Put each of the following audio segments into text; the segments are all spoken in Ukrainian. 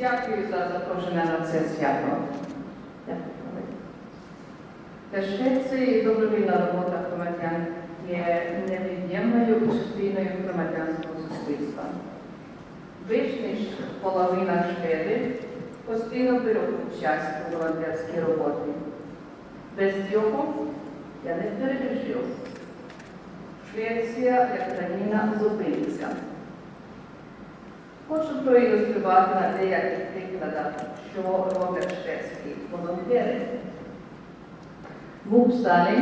Дякую за запрошення на це свято. Дякую. Швеції добровільна робота громадян є невід'ємною частиною громадянського суспільства. Більш ніж половина шведів постійно беруть участь у волонтерській роботі. Без цього я не перебіжу. Швеція як країна. Хочу проілюструвати на деяких прикладах, що роблять шведські волонтери. В Упсалі,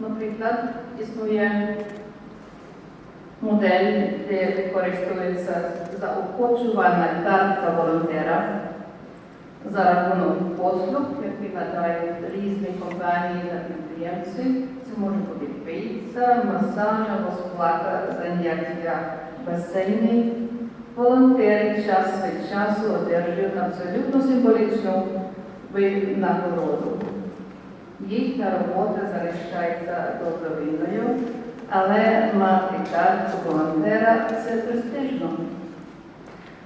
наприклад, існує модель, де використовується заохочувальна картка волонтера за рахунок послуг, які надають різні компанії та підприємці. Це може бути піца, масаж або сплата заняття в басейні. Волонтери час від часу одержують абсолютно символічну винагороду. Їхня робота залишається добровільною, але мати картку волонтера це престижно.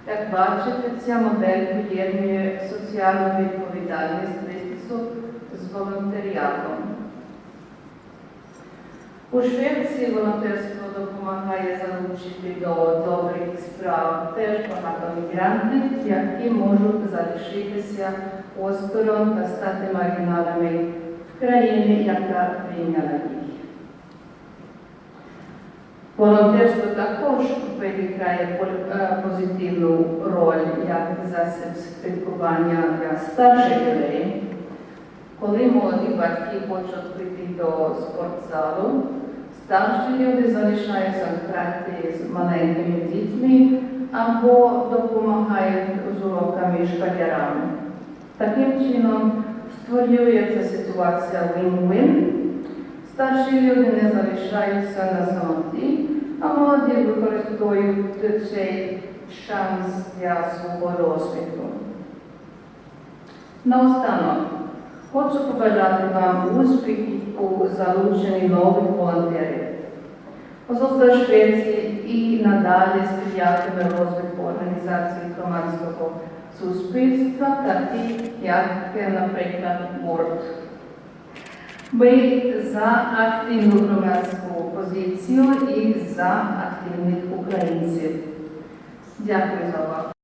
Як бачите, ця модель поєднує соціальну відповідальність бізнесу з волонтеріатом. У Швеції волонтерство допомагає залучити до добрих справ теж багато мігрантів, які можуть залишитися осторонь та стати маргіналами в країні, яка прийняла їх. Волонтерство також відіграє е, позитивну роль як засіб спілкування для старших людей. Коли молоді батьки хочуть прийти до спортзалу, Старші люди залишаються в хаті з маленькими дітьми або допомагають з уроками школярам. Таким чином створюється ситуація win-win. Старші люди не залишаються на самоті, а молоді використовують цей шанс для свого розвитку. Наостанок, хочу побажати вам успіхів у залученні нових волонтерів. Посольство Швеції і надалі сприятиме розвитку організації громадського суспільства, таких як, наприклад, Борт. Ми за активну громадську позицію і за активних українців. Дякую за увагу.